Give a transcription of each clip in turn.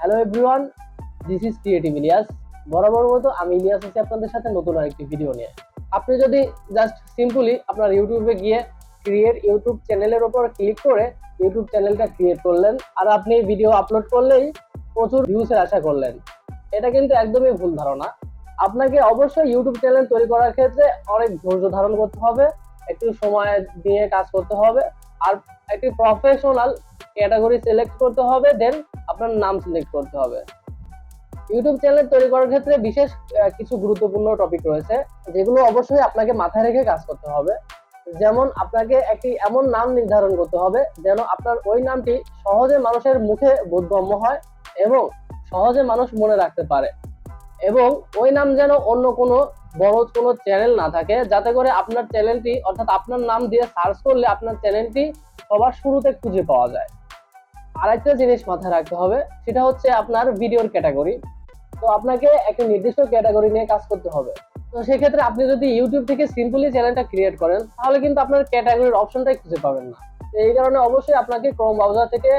Hello everyone this is creative Ilias বরাবর মতো আমি ইলিয়াস আছি আপনাদের সাথে নতুন আরেকটি ভিডিও নিয়ে। আপনি যদি জাস্ট সিম্পলি আপনার ইউটিউবে গিয়ে ক্রিয়েট ইউটিউব চ্যানেলের ওপর ক্লিক করে ইউটিউব চ্যানেলটা ক্রিয়েট করলেন আর আপনি ভিডিও আপলোড করলেই প্রচুর ভিউসের আশা করলেন। এটা কিন্তু একদমই ভুল ধারণা। আপনাকে অবশ্যই ইউটিউব চ্যানেল তৈরি করার ক্ষেত্রে অনেক ধৈর্য ধারণ করতে হবে, একটু সময় দিয়ে কাজ করতে হবে, আর একটি প্রফেশনাল ক্যাটাগরি সিলেক্ট করতে হবে দেন আপনার নাম সিলেক্ট করতে হবে। ইউটিউব চ্যানেল তৈরি করার ক্ষেত্রে বিশেষ কিছু গুরুত্বপূর্ণ টপিক রয়েছে, যেগুলো অবশ্যই আপনাকে মাথায় রেখে কাজ করতে হবে। যেমন আপনাকে একটি এমন নাম নির্ধারণ করতে হবে, যেন আপনার ওই নামটি সহজে মানুষের মুখে বোধগম্য হয় এবং সহজে মানুষ মনে রাখতে পারে। এবং ওই নাম যেন অন্য কোনো বড় কোনো চ্যানেল না থাকে, যাতে করে আপনার চ্যানেলটি অর্থাৎ আপনার নাম দিয়ে সার্চ করলে আপনার চ্যানেলটি সবার শুরুতে খুঁজে পাওয়া যায়। আরেকটা জিনিস মাথায় রাখতে হবে, সেটা হচ্ছে আপনার ভিডিওর ক্যাটাগরি তো আপনাকে একটা নির্দিষ্ট ক্যাটাগরি নিয়ে কাজ করতে হবে। তো সেক্ষেত্রে আপনি যদি ইউটিউব থেকে সিম্পলি চ্যানেলটা ক্রিয়েট করেন, তাহলে কিন্তু আপনার ক্যাটাগরির অপশনটাই খুঁজে পাবেন না। এই কারণে অবশ্যই আপনাকে ক্রোম ব্রাউজার থেকে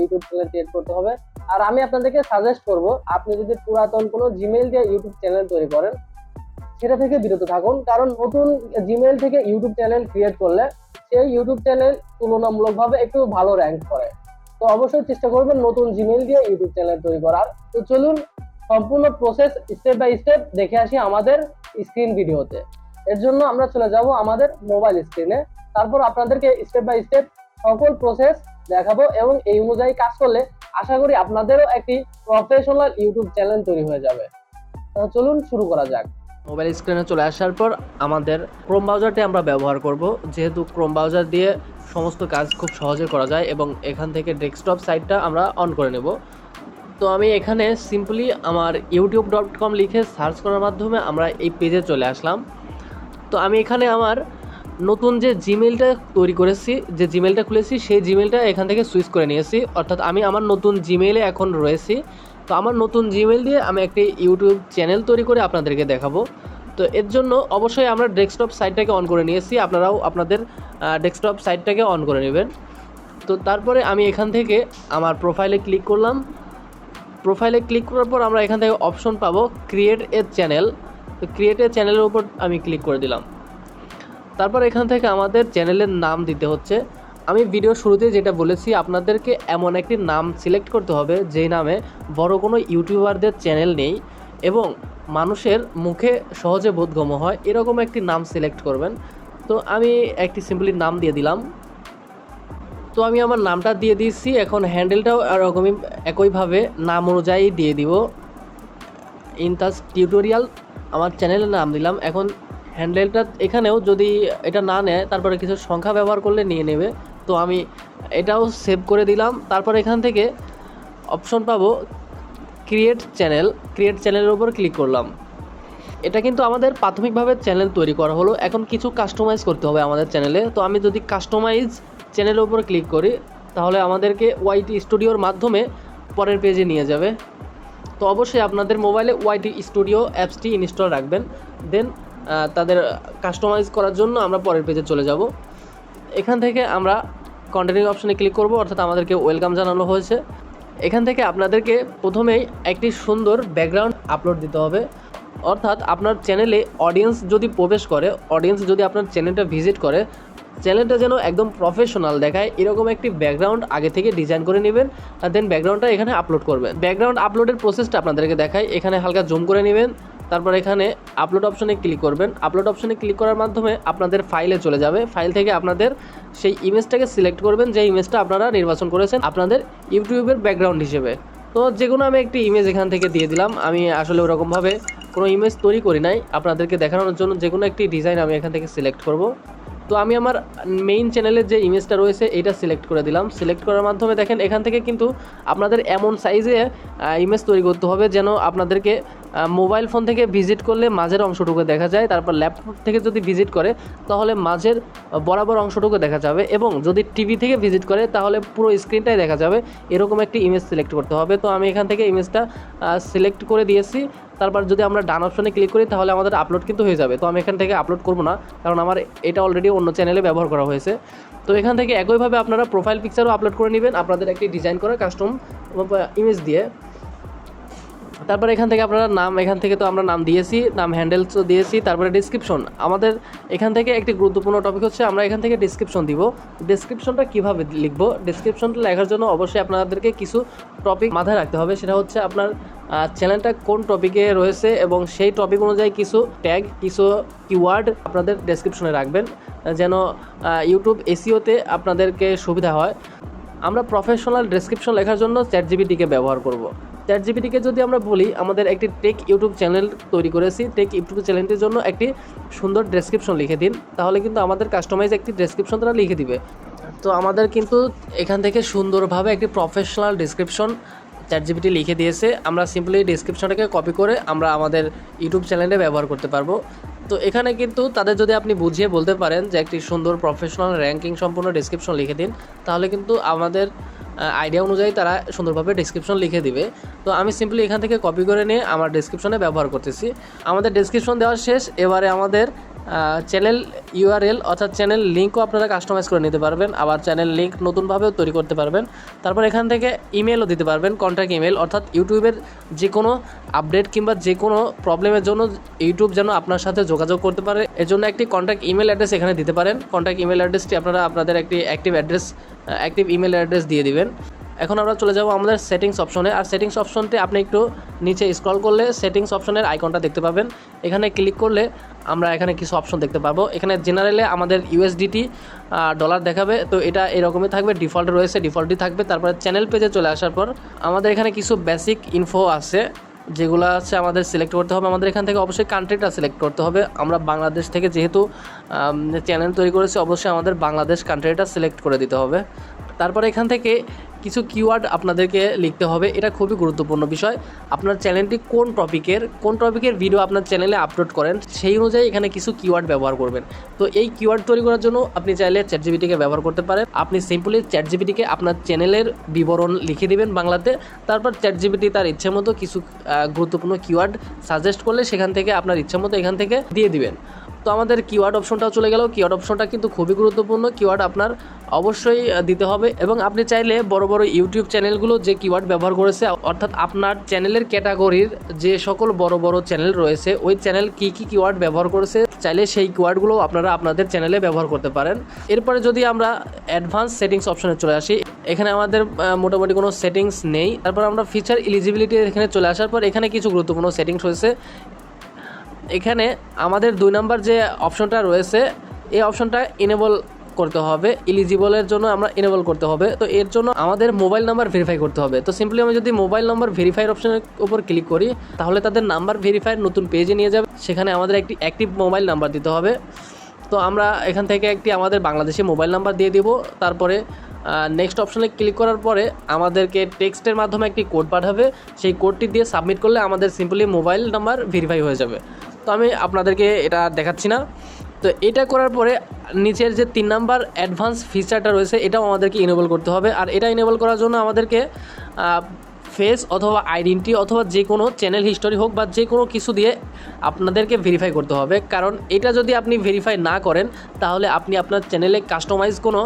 ইউটিউব চ্যানেল ক্রিয়েট করতে হবে। আর আমি আপনাদেরকে সাজেস্ট করব, আপনি যদি পুরাতন কোনো জিমেইল দিয়ে ইউটিউব চ্যানেল তৈরি করেন, সেটা থেকে বিরত থাকুন। কারণ নতুন জিমেইল থেকে ইউটিউব চ্যানেল ক্রিয়েট করলে, সেই ইউটিউব চ্যানেল তুলনামূলকভাবে একটু ভালো র্যাঙ্ক করে। তো অবশ্যই চেষ্টা করবেন নতুন জিমেইল দিয়ে ইউটিউব চ্যানেল তৈরি করার। তো চলুন, সম্পূর্ণ প্রসেস স্টেপ বাই স্টেপ দেখে আসি আমাদের স্ক্রিন ভিডিওতে এর জন্য আমরা চলে যাব আমাদের মোবাইল স্ক্রিনে তারপর আপনাদেরকে স্টেপ বাই স্টেপ সকল প্রসেস দেখাবো এবং এই অনুযায়ী কাজ করলে আশা করি আপনাদেরও একটি প্রফেশনাল ইউটিউব চ্যানেল তৈরি হয়ে যাবে। চলুন শুরু করা যাক। মোবাইল স্ক্রিনে চলে আসার পর আমাদের ক্রোম ব্রাউজারটি আমরা ব্যবহার করব। যেহেতু ক্রোম ব্রাউজার দিয়ে সমস্ত কাজ খুব সহজে করা যায় এবং এখান থেকে ডেস্কটপ সাইটটা আমরা অন করে নেব। তো আমি এখানে সিম্পলি আমার ইউটিউব ডট কম লিখে সার্চ করার মাধ্যমে আমরা এই পেজে চলে আসলাম। তো আমি এখানে আমার নতুন যে জিমেলটা তৈরি করেছি, যে জিমেলটা খুলেছি, সেই জিমেলটা এখান থেকে সুইচ করে নিয়েছি। অর্থাৎ আমি আমার নতুন জিমেলে এখন রয়েছি। তো আমার নতুন জিমেল দিয়ে আমি একটি ইউটিউব চ্যানেল তৈরি করে আপনাদেরকে দেখাবো। তো এর জন্য অবশ্যই আমরা ডেস্কটপ সাইটটাকে অন করে নিয়েছি। আপনারাও আপনাদের ডেস্কটপ সাইটটাকে অন করে নেবেন। তো তারপরে আমি এখান থেকে আমার প্রোফাইলে ক্লিক করলাম। প্রোফাইলে ক্লিক করার পর আমরা এখান থেকে অপশন পাবো ক্রিয়েট এ চ্যানেল তো ক্রিয়েট এ চ্যানেলের উপর আমি ক্লিক করে দিলাম। তারপর এখান থেকে আমাদের চ্যানেলের নাম দিতে হচ্ছে। আমি ভিডিও শুরুতে যেটা বলেছি, আপনাদেরকে এমন একটি নাম সিলেক্ট করতে হবে, যেই নামে বড় কোনো ইউটিউবারদের চ্যানেল নেই এবং মানুষের মুখে সহজে বোধগম্য হয়, এরকম একটি নাম সিলেক্ট করবেন। তো আমি একটি সিম্পলি নাম দিয়ে দিলাম। তো আমি আমার নামটা দিয়ে দিয়েছি, এখন হ্যান্ডেলটাও এরকমই, একইভাবে নাম অনুযায়ী দিয়ে দিব। ইনটাস টিউটোরিয়াল আমার চ্যানেলের নাম দিলাম। এখন হ্যান্ডেলটা এখানেও যদি এটা না নেয়, তারপরে কিছু সংখ্যা ব্যবহার করলে নিয়ে নেবে। তো আমি এটাও সেভ করে দিলাম। তারপর এখান থেকে অপশন পাবো ক্রিয়েট চ্যানেল ক্রিয়েট চ্যানেলের উপর ক্লিক করলাম। এটা কিন্তু আমাদের প্রাথমিকভাবে চ্যানেল তৈরি করা হলো। এখন কিছু কাস্টমাইজ করতে হবে আমাদের চ্যানেলে তো আমি যদি কাস্টমাইজ চ্যানেলের উপর ক্লিক করি, তাহলে আমাদেরকে ওয়াইটি স্টুডিওর মাধ্যমে পরের পেজে নিয়ে যাবে। তো অবশ্যই আপনাদের মোবাইলে ওয়াইটি স্টুডিও অ্যাপসটি ইনস্টল রাখবেন। দেন তাদের কাস্টমাইজ করার জন্য আমরা পরের পেজে চলে যাব। এখান থেকে আমরা কন্টিনিউ অপশনে ক্লিক করব, অর্থাৎ আমাদেরকে ওয়েলকাম জানানো হয়েছে। এখান থেকে আপনাদেরকে প্রথমেই একটি সুন্দর ব্যাকগ্রাউন্ড আপলোড দিতে হবে। অর্থাৎ আপনার চ্যানেলে অডিয়েন্স যদি প্রবেশ করে অডিয়েন্স যদি আপনার চ্যানেলটা ভিজিট করে চ্যানেলটা যেন একদম প্রফেশনাল দেখায়, এরকম একটি ব্যাকগ্রাউন্ড আগে থেকে ডিজাইন করে নেবেন দেন ব্যাকগ্রাউন্ডটা এখানে আপলোড করবেন। ব্যাকগ্রাউন্ড আপলোডের প্রসেসটা আপনাদেরকে দেখায় এখানে হালকা জুম করে নেবেন। তারপর এখানে আপলোড অপশনে ক্লিক করবেন। আপলোড অপশনে ক্লিক করার মাধ্যমে আপনাদের ফাইলে চলে যাবে। ফাইল থেকে আপনাদের সেই ইমেজটাকে সিলেক্ট করবেন। যে ইমেজটা আপনারা নির্বাচন করেছেন আপনাদের ইউটিউবের ব্যাকগ্রাউন্ড হিসেবে। তো যে কোনো আমি একটি ইমেজ এখান থেকে দিয়ে দিলাম, আমি আসলে ওরকমভাবে কোনো ইমেজ তৈরি করি নাই। আপনাদেরকে দেখানোর জন্য যে কোনো একটি ডিজাইন আমি এখান থেকে সিলেক্ট করব। তো আমি আমার মেইন চ্যানেলের যে ইমেজটা রয়েছে এটা সিলেক্ট করে দিলাম। সিলেক্ট করার মাধ্যমে দেখেন, এখান থেকে কিন্তু আপনাদের এমন সাইজে ইমেজ তৈরি করতে হবে যেন আপনাদেরকে মোবাইল ফোন থেকে ভিজিট করলে মাঝের অংশটুকু দেখা যায়, তারপর ল্যাপটপ থেকে যদি ভিজিট করে, তাহলে মাঝের বরাবর অংশটুকু দেখা যাবে এবং যদি টিভি থেকে ভিজিট করে, তাহলে পুরো স্ক্রিনটাই দেখা যাবে। এরকম একটি ইমেজ সিলেক্ট করতে হবে। তো আমি এখান থেকে ইমেজটা সিলেক্ট করে দিয়েছি। তারপর যদি আমরা ডান অপশনে ক্লিক করি, তাহলে আমাদের আপলোড কিন্তু হয়ে যাবে। তো আমি এখান থেকে আপলোড করব না, কারণ আমার এটা অলরেডি অন্য চ্যানেলে ব্যবহার করা হয়েছে। তো এখান থেকে একইভাবে আপনারা প্রোফাইল পিকচারও আপলোড করে নেবেন। আপনাদের একটি ডিজাইন করা কাস্টম ইমেজ দিয়ে। তারপর এখান থেকে আপনারা নাম, এখান থেকে তো আমরা নাম দিয়েছি, নাম হ্যান্ডেলসও দিয়েছি, তারপরে ডিসক্রিপশন আমাদের এখান থেকে একটি গুরুত্বপূর্ণ টপিক হচ্ছে, আমরা এখান থেকে ডিসক্রিপশন দিব। ডিসক্রিপশনটা কীভাবে লিখব? ডিসক্রিপশনটা লেখার জন্য অবশ্যই আপনাদেরকে কিছু টপিক মাথায় রাখতে হবে। সেটা হচ্ছে আপনার চ্যানেলটা কোন টপিকে রয়েছে এবং সেই টপিক অনুযায়ী কিছু ট্যাগ কিছু কিওয়ার্ড আপনাদের ডেসক্রিপশনে রাখবেন, যেন ইউটিউব এসিওতে আপনাদেরকে সুবিধা হয়। আমরা প্রফেশনাল ডেসক্রিপশন লেখার জন্য চ্যাট জিবিটিকে ব্যবহার করব। চ্যাট জিবিটিকে যদি আমরা বলি, আমাদের একটি টেক ইউটিউব চ্যানেল তৈরি করেছি। টেক ইউটিউব চ্যানেলটির জন্য একটি সুন্দর ডেসক্রিপশন লিখে দিন। তাহলে কিন্তু আমাদের কাস্টমাইজ একটি ডেসক্রিপশন তারা লিখে দিবে। তো আমাদের কিন্তু এখান থেকে সুন্দরভাবে একটি প্রফেশনাল ডেসক্রিপশন চ্যাট জিবিটি লিখে দিয়েছে। আমরা সিম্পলি ডেসক্রিপশনটাকে কপি করে আমরা আমাদের ইউটিউব চ্যানেলে ব্যবহার করতে পারব। তো এখানে কিন্তু তাদের যদি আপনি বুঝিয়ে বলতে পারেন যে একটি সুন্দর প্রফেশনাল র্যাঙ্কিং সম্পূর্ণ ডেসক্রিপশন লিখে দিন, তাহলে কিন্তু আমাদের আইডিয়া অনুযায়ী তারা সুন্দরভাবে ডিসক্রিপশন লিখে দিবে। তো আমি সিম্পলি এখান থেকে কপি করে নিয়ে আমার ডিসক্রিপশনে ব্যবহার করতেছি। আমাদের ডিসক্রিপশন দেওয়া শেষ। এবারে আমাদের চ্যানেল ইউআরএল অর্থাৎ চ্যানেল লিঙ্কও আপনারা কাস্টমাইজ করে নিতে পারবেন। আবার চ্যানেল লিঙ্ক নতুনভাবেও তৈরি করতে পারবেন। তারপর এখান থেকে ইমেলও দিতে পারবেন কন্ট্যাক্ট ইমেল অর্থাৎ ইউটিউবের যে কোনো আপডেট কিংবা যে কোনো প্রবলেমের জন্য ইউটিউব যেন আপনার সাথে যোগাযোগ করতে পারে। এর জন্য একটি কন্ট্যাক্ট ইমেল অ্যাড্রেস এখানে দিতে পারেন। কন্ট্যাক্ট ইমেল অ্যাড্রেসটি আপনারা আপনাদের একটি active address active email address দিয়ে দিবেন। এখন আমরা চলে যাব আমাদের সেটিংস অপশনে আর সেটিংস অপশনটি আপনি একটু নিচে স্ক্রল করলে সেটিংস অপশনের আইকনটা দেখতে পাবেন। এখানে ক্লিক করলে আমরা এখানে কিছু অপশন দেখতে পাবো। এখানে জেনারেলে আমাদের ইউএসডিটি ডলার দেখাবে। তো এটা এরকমই থাকবে। ডিফল্ট রয়েছে ডিফল্টই থাকবে। তারপরে চ্যানেল পেজে চলে আসার পর আমাদের এখানে কিছু বেসিক ইনফো আছে, যেগুলো আছে আমাদের সিলেক্ট করতে হবে। আমাদের এখান থেকে অবশ্যই কান্ট্রিটা সিলেক্ট করতে হবে। আমরা বাংলাদেশ থেকে যেহেতু চ্যানেল তৈরি করেছি, অবশ্যই আমাদের বাংলাদেশ কান্ট্রিটা সিলেক্ট করে দিতে হবে। তারপরে এখান থেকে কিছু কিওয়ার্ড আপনাদেরকে লিখতে হবে, এটা খুবই গুরুত্বপূর্ণ বিষয়। আপনার চ্যানেলটি কোন টপিকের কোন টপিকের ভিডিও আপনার চ্যানেলে আপলোড করেন, সেই অনুযায়ী এখানে কিছু কিওয়ার্ড ব্যবহার করবেন। তো এই কিওয়ার্ড তৈরি করার জন্য আপনি চাইলে চ্যাট জিবিটিকে ব্যবহার করতে পারেন। আপনি সিম্পলি চ্যাট জিবিটিকে আপনার চ্যানেলের বিবরণ লিখে দিবেন বাংলাতে। তারপর চ্যাট জিবিটি তার ইচ্ছে মতো কিছু গুরুত্বপূর্ণ কিওয়ার্ড সাজেস্ট করলে সেখান থেকে আপনার ইচ্ছে মতো এখান থেকে দিয়ে দিবেন। তো আমাদের কিওয়ার্ড অপশনটাও চলে গেল। কিওয়ার্ড অপশনটা কিন্তু খুবই গুরুত্বপূর্ণ। কিওয়ার্ড আপনার অবশ্যই দিতে হবে এবং আপনি চাইলে বড় বড় ইউটিউব চ্যানেলগুলো যে কিওয়ার্ড ব্যবহার করেছে, অর্থাৎ আপনার চ্যানেলের ক্যাটাগরির যে সকল বড় বড় চ্যানেল রয়েছে, ওই চ্যানেল কি কি কিওয়ার্ড ব্যবহার করেছে, চাইলে সেই কিওয়ার্ডগুলো আপনারা আপনাদের চ্যানেলে ব্যবহার করতে পারেন। এরপরে যদি আমরা অ্যাডভান্স সেটিংস অপশনে চলে আসি, এখানে আমাদের মোটামুটি কোনো সেটিংস নেই। তারপর আমরা ফিচার এলিজিবিলিটি এখানে চলে আসার পর এখানে কিছু গুরুত্বপূর্ণ সেটিংস রয়েছে। এখানে আমাদের দুই নাম্বার যে অপশনটা রয়েছে, এই অপশনটা ইনেবল করতে হবে ইলিজিবলের জন্য আমরা ইনেবল করতে হবে। তো এর জন্য আমাদের মোবাইল নাম্বার ভেরিফাই করতে হবে। তো সিম্পলি আমি যদি মোবাইল নাম্বার ভেরিফাইয়ের অপশনের উপর ক্লিক করি, তাহলে তাদের নাম্বার ভেরিফাইয়ের নতুন পেজে নিয়ে যাবে। সেখানে আমাদের একটি অ্যাক্টিভ মোবাইল নাম্বার দিতে হবে। তো আমরা এখান থেকে একটি আমাদের বাংলাদেশি মোবাইল নাম্বার দিয়ে দিব। তারপরে নেক্সট অপশনে ক্লিক করার পরে আমাদেরকে টেক্সটের মাধ্যমে একটি কোড পাঠাবে। সেই কোডটি দিয়ে সাবমিট করলে আমাদের সিম্পলি মোবাইল নাম্বার ভেরিফাই হয়ে যাবে। তো আমি আপনাদেরকে এটা দেখাচ্ছি না। তো এটা করার পরে নিচের যে তিন নাম্বার অ্যাডভান্স ফিচারটা রয়েছে, এটাও আমাদেরকে ইনেবল করতে হবে। আর এটা ইনেবল করার জন্য আমাদেরকে ফেস অথবা আইডেন্টি অথবা যে কোনো চ্যানেল হিস্টোরি হোক বা যে কোনো কিছু দিয়ে আপনাদেরকে ভেরিফাই করতে হবে। কারণ এটা যদি আপনি ভেরিফাই না করেন, তাহলে আপনি আপনার চ্যানেলে কাস্টমাইজ কোনো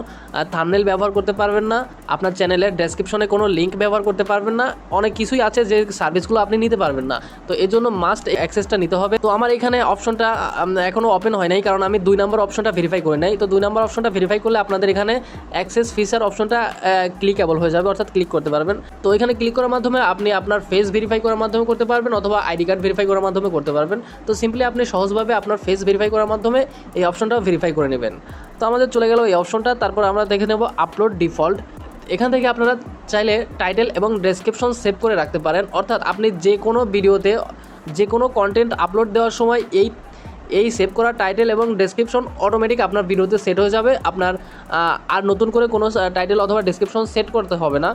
থামনেল ব্যবহার করতে পারবেন না, আপনার চ্যানেলের ডেসক্রিপশনে কোনো লিঙ্ক ব্যবহার করতে পারবেন না, অনেক কিছুই আছে যে সার্ভিসগুলো আপনি নিতে পারবেন না। তো এর জন্য মাস্ট অ্যাক্সেসটা নিতে হবে। তো আমার এখানে অপশনটা এখনও ওপেন হয় নাই, কারণ আমি দুই নম্বর অপশনটা ভেরিফাই করে নাই। তো দুই নম্বর অপশনটা ভেরিফাই করলে আপনাদের এখানে অ্যাক্সেস ফিচার অপশনটা ক্লিকেবল হয়ে যাবে, অর্থাৎ ক্লিক করতে পারবেন। তো এখানে ক্লিক করার মাধ্যমে আপনি আপনার ফেস ভেরিফাই করার মাধ্যমে করতে পারবেন অথবা আইডি কার্ড ভেরিফাই করার মাধ্যমে করতে পারবেন। তো সিম্পলি আপনি সহজভাবে আপনার ফেস ভেরিফাই করার মাধ্যমে এই অপশনটাও ভেরিফাই করে নেবেন। তো আমাদের চলে গেল এই অপশনটা তারপর আমরা দেখে নেব আপলোড ডিফল্ট এখান থেকে আপনারা চাইলে টাইটেল এবং ডেসক্রিপশন সেভ করে রাখতে পারেন। অর্থাৎ আপনি যে কোনো ভিডিওতে যে কোনো কন্টেন্ট আপলোড দেওয়ার সময় এই এই সেভ করা টাইটেল এবং ডেসক্রিপশন অটোমেটিক আপনার ভিডিওতে সেট হয়ে যাবে। আপনার আর নতুন করে কোনো টাইটেল অথবা ডেসক্রিপশন সেট করতে হবে না।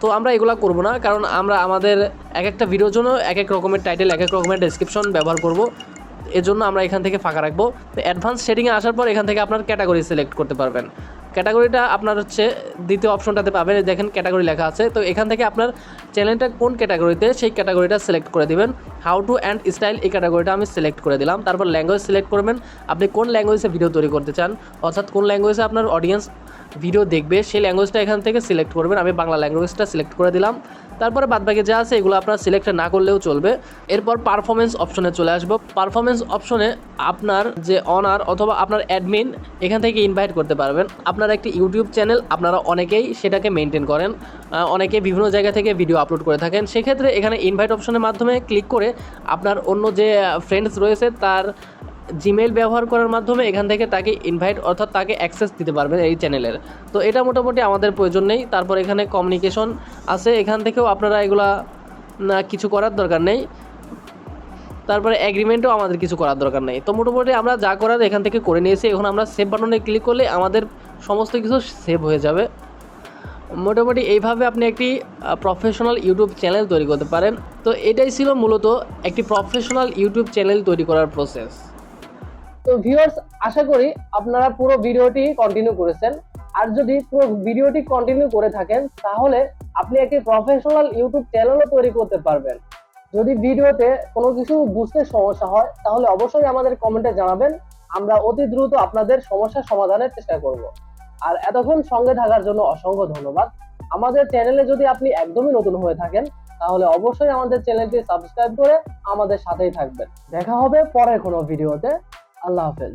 তো আমরা এগুলো করব না, কারণ আমরা আমাদের এক একটা ভিডিওর জন্য এক এক রকমের টাইটেল এক এক রকমের ডেসক্রিপশন ব্যবহার করব। এর জন্য আমরা এখান থেকে ফাঁকা রাখব। তো অ্যাডভান্স সেটিংয়ে আসার পর এখান থেকে আপনার ক্যাটাগরি সিলেক্ট করতে পারবেন। ক্যাটাগরিটা আপনার হচ্ছে দ্বিতীয় অপশনটাতে পাবেন। দেখেন ক্যাটাগরি লেখা আছে। তো এখান থেকে আপনার চ্যানেলটা কোন ক্যাটাগরিতে সেই ক্যাটাগরিটা সিলেক্ট করে দিবেন। হাউ টু অ্যান্ড স্টাইল এই ক্যাটাগরিটা আমি সিলেক্ট করে দিলাম। তারপর ল্যাঙ্গুয়েজ সিলেক্ট করবেন। আপনি কোন ল্যাঙ্গুয়েজে ভিডিও তৈরি করতে চান? অর্থাৎ কোন ল্যাঙ্গুয়েজে আপনার অডিয়েন্স ভিডিও দেখবে, সেই ল্যাঙ্গুয়েজটা এখান থেকে সিলেক্ট করবেন। আমি বাংলা ল্যাঙ্গুয়েজটা সিলেক্ট করে দিলাম। তারপরে বাদবাকি যা আছে, এগুলো আপনার সিলেক্ট না করলেও চলবে। এরপর পারফরমেন্স অপশনে চলে আসব। পারফরমেন্স অপশনে আপনার যে অনার অথবা আপনার অ্যাডমিন এখান থেকে ইনভাইট করতে পারবেন। আপনার একটি ইউটিউব চ্যানেল আপনারা অনেকেই সেটাকে মেনটেন করেন। অনেকে বিভিন্ন জায়গা থেকে ভিডিও আপলোড করে থাকেন। সেক্ষেত্রে এখানে ইনভাইট অপশনের মাধ্যমে ক্লিক করে আপনার অন্য যে ফ্রেন্ডস রয়েছে, তার জিমেইল ব্যবহার করার মাধ্যমে এখান থেকে তাকে ইনভাইট অর্থাৎ তাকে অ্যাক্সেস দিতে পারবেন এই চ্যানেলের তো এটা মোটামুটি আমাদের প্রয়োজন নেই। তারপর এখানে কমিউনিকেশন আছে। এখান থেকেও আপনারা এগুলা কিছু করার দরকার নেই। তারপরে এগ্রিমেন্টও আমাদের কিছু করার দরকার নেই। তো মোটামুটি আমরা যা করার এখান থেকে করে নিয়েছি। এখন আমরা সেভ বাটনে ক্লিক করলে আমাদের সমস্ত কিছু সেভ হয়ে যাবে। মোটামুটি এইভাবে আপনি একটি প্রফেশনাল ইউটিউব চ্যানেল তৈরি করতে পারেন। তো এটাই ছিল মূলত একটি প্রফেশনাল ইউটিউব চ্যানেল তৈরি করার প্রসেস তো ভিউয়ার্স আশা করি আপনারা পুরো ভিডিওটি কন্টিনিউ করেছেন। আর যদি পুরো ভিডিওটি কন্টিনিউ করে থাকেন, তাহলে আপনি একটি প্রফেশনাল ইউটিউব চ্যানেলও তৈরি করতে পারবেন। যদি ভিডিওতে কোনো কিছু বুঝতে সমস্যা হয়, তাহলে অবশ্যই আমাদের কমেন্টে জানাবেন। আমরা অতি দ্রুত আপনাদের সমস্যা সমাধানের চেষ্টা করব। আর এতক্ষণ সঙ্গে থাকার জন্য অসংখ্য ধন্যবাদ। আমাদের চ্যানেলে যদি আপনি একদমই নতুন হয়ে থাকেন, তাহলে অবশ্যই আমাদের চ্যানেলটি সাবস্ক্রাইব করে আমাদের সাথেই থাকবেন। দেখা হবে পরের কোনো ভিডিওতে। আল্লাহ হাফেজ